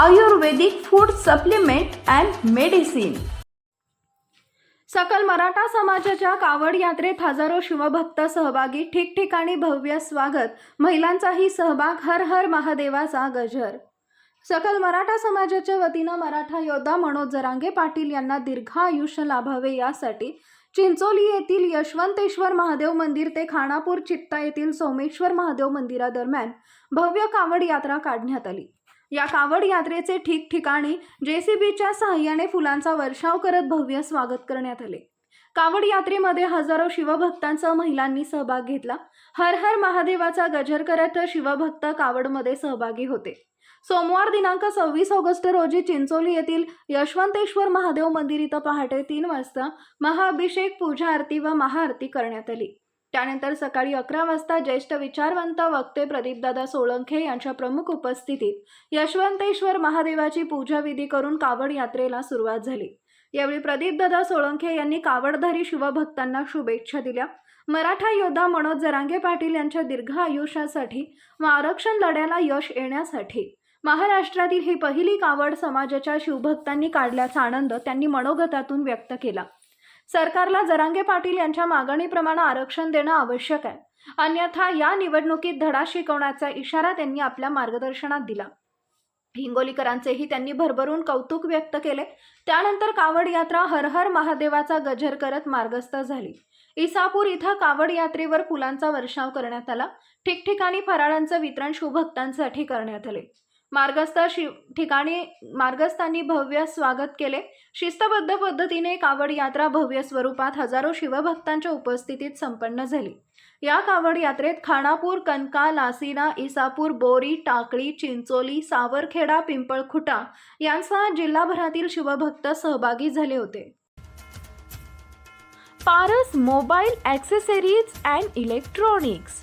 Ayurvedic food supplement and medicine. Sakal Maratha समाजाच्या कावड यात्रेत हजारो शिवभक्त सहभागी ठिकठिकाणी भव्य स्वागत. महिलांचाही सहभाग हर हर महादेवाचा गजर. सकल मराठा समाजाच्या वतीनं मराठा योद्धा मनोज जरांगे पाटील यांना दीर्घ आयुष्य लाभावे यासाठी चिंचोली येथील यशवंतेश्वर महादेव मंदिर ते खानापूर चित्ता येथील सोमेश्वर महादेव मंदिरादरम्यान भव्य कावड यात्रा काढण्यात आली. या कावड यात्रेचे ठिकठिकाणी जेसीबीच्या सहाय्याने फुलांचा वर्षाव करत भव्य स्वागत करण्यात आले. कावड यात्रेमध्ये हजारो शिवभक्तांसह महिलांनी सहभाग घेतला. हर हर महादेवाचा गजर करत शिवभक्त कावडमध्ये सहभागी होते. सोमवार दिनांक सव्वीस ऑगस्ट रोजी चिंचोली येथील यशवंतेश्वर महादेव मंदिर इथं पहाटे तीन वाजता महाअभिषेक पूजा आरती व महाआरती करण्यात आली. त्यानंतर सकाळी अकरा वाजता ज्येष्ठ विचारवंत वक्ते प्रदीपदादा सोळंखे यांच्या प्रमुख उपस्थितीत यशवंतेश्वर महादेवाची पूजाविधी करून कावड यात्रेला सुरुवात झाली. यावेळी प्रदीपदादा सोळंखे यांनी कावडधारी शिवभक्तांना शुभेच्छा दिल्या. मराठा योद्धा मनोज जरांगे पाटील यांच्या दीर्घ आयुष्यासाठी व आरक्षण लढ्याला यश येण्यासाठी महाराष्ट्रातील ही पहिली कावड समाजाच्या शिवभक्तांनी काढल्याचा आनंद त्यांनी मनोगतातून व्यक्त केला. सरकारला जरांगे पाटील यांच्या मागणीप्रमाणे आरक्षण देणं आवश्यक आहे. अन्यथा या निवडणुकीत धडा शिकवण्याचा इशारा त्यांनी आपल्या मार्गदर्शनात दिला. हिंगोलीकरांचेही त्यांनी भरभरून कौतुक व्यक्त केले. त्यानंतर कावड यात्रा हर हर महादेवाचा गजर करत मार्गस्थ झाली. इसापूर इथं कावड यात्रेवर फुलांचा वर्षाव करण्यात आला. ठिकठिकाणी फराळांचं वितरण शिवभक्तांसाठी करण्यात आले. मार्गस्थ शिव ठिकाणी मार्गस्थांनी भव्य स्वागत केले. शिस्तबद्ध पद्धतीने कावड यात्रा भव्य स्वरूपात हजारो शिवभक्तांच्या उपस्थितीत संपन्न झाली. या कावड यात्रेत खानापूर कनका लासिना इसापूर बोरी टाकळी चिंचोली सावरखेडा पिंपळखुटा यांसह जिल्हाभरातील शिवभक्त सहभागी झाले होते. Paras mobile accessories and electronics